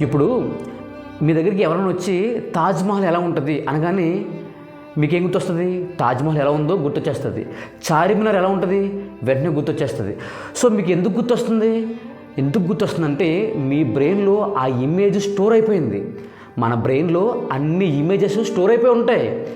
ఇప్పుడు మీ దగ్గరికి ఎవరైనా వచ్చి తాజ్మహల్ ఎలా ఉంటుంది అనగానే మీకేం గుర్తొస్తుంది? తాజ్మహల్ ఎలా ఉందో గుర్తొచ్చేస్తుంది. చార్మినార్ ఎలా ఉంటుంది? వెంటనే గుర్తొచ్చేస్తుంది. సో మీకు ఎందుకు గుర్తొస్తుంది? ఎందుకు గుర్తొస్తుందంటే మీ బ్రెయిన్లో ఆ ఇమేజ్ స్టోర్ అయిపోయింది. మన బ్రెయిన్లో అన్ని ఇమేజెస్ స్టోర్ అయిపోయి ఉంటాయి.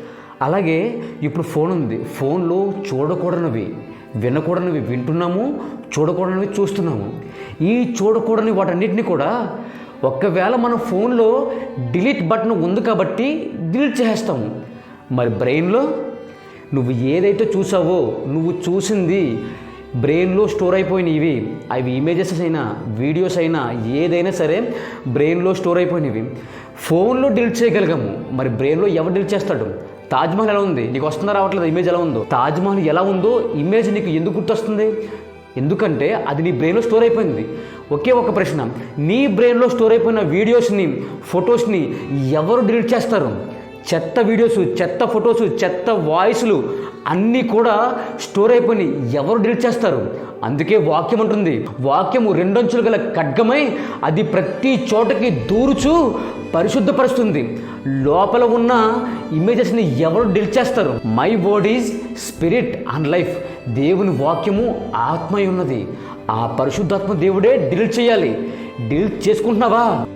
అలాగే ఇప్పుడు ఫోన్ ఉంది. ఫోన్లో చూడకూడనివి వినకూడనివి వింటున్నాము చూడకూడనివి చూస్తున్నాము. ఈ చూడకూడని వాటన్నిటిని కూడా ఒకవేళ మన ఫోన్లో డిలీట్ బటన్ ఉంది కాబట్టి డిలీట్ చేసేస్తాము మరి బ్రెయిన్లో నువ్వు ఏదైతే చూసావో నువ్వు చూసింది బ్రెయిన్లో స్టోర్ అయిపోయినవి అవి ఇమేజెస్ అయినా వీడియోస్ అయినా ఏదైనా సరే బ్రెయిన్లో స్టోర్ అయిపోయినవి. ఫోన్లో డిలీట్ చేయగలిగాము. మరి బ్రెయిన్లో ఎవరు డిలీట్ చేస్తాడు? తాజ్మహల్ ఎలా ఉంది? నీకు వస్తుందా రావట్లేదు? ఇమేజ్ ఎలా ఉందో? తాజ్మహల్ ఎలా ఉందో? ఇమేజ్ నీకు ఎందుకు గుర్తొస్తుంది? ఎందుకంటే అది నీ బ్రెయిన్లో స్టోర్ అయిపోయింది. ఒకే ఒక ప్రశ్న నీ బ్రెయిన్లో స్టోర్ అయిపోయిన వీడియోస్ని ఫొటోస్ని ఎవరు డిలీట్ చేస్తారు? చెత్త వీడియోస్ చెత్త ఫొటోస్ చెత్త వాయిస్లు అన్నీ కూడా స్టోర్ అయిపోయి ఎవరు డిలీట్ చేస్తారు? అందుకే వాక్యం ఉంటుంది వాక్యము రెండంచులు గల ఖడ్గమై అది ప్రతి చోటకి దూరుచు పరిశుద్ధపరుస్తుంది. లోపల ఉన్న ఇమేజెస్ని ఎవరు డిల్ చేస్తారు? My word is spirit and life. దేవుని వాక్యము ఆత్మ అయి ఉన్నది. ఆ పరిశుద్ధాత్మ దేవుడే డిలీట్ చేయాలి. డిలీట్ చేసుకుంటున్నావా?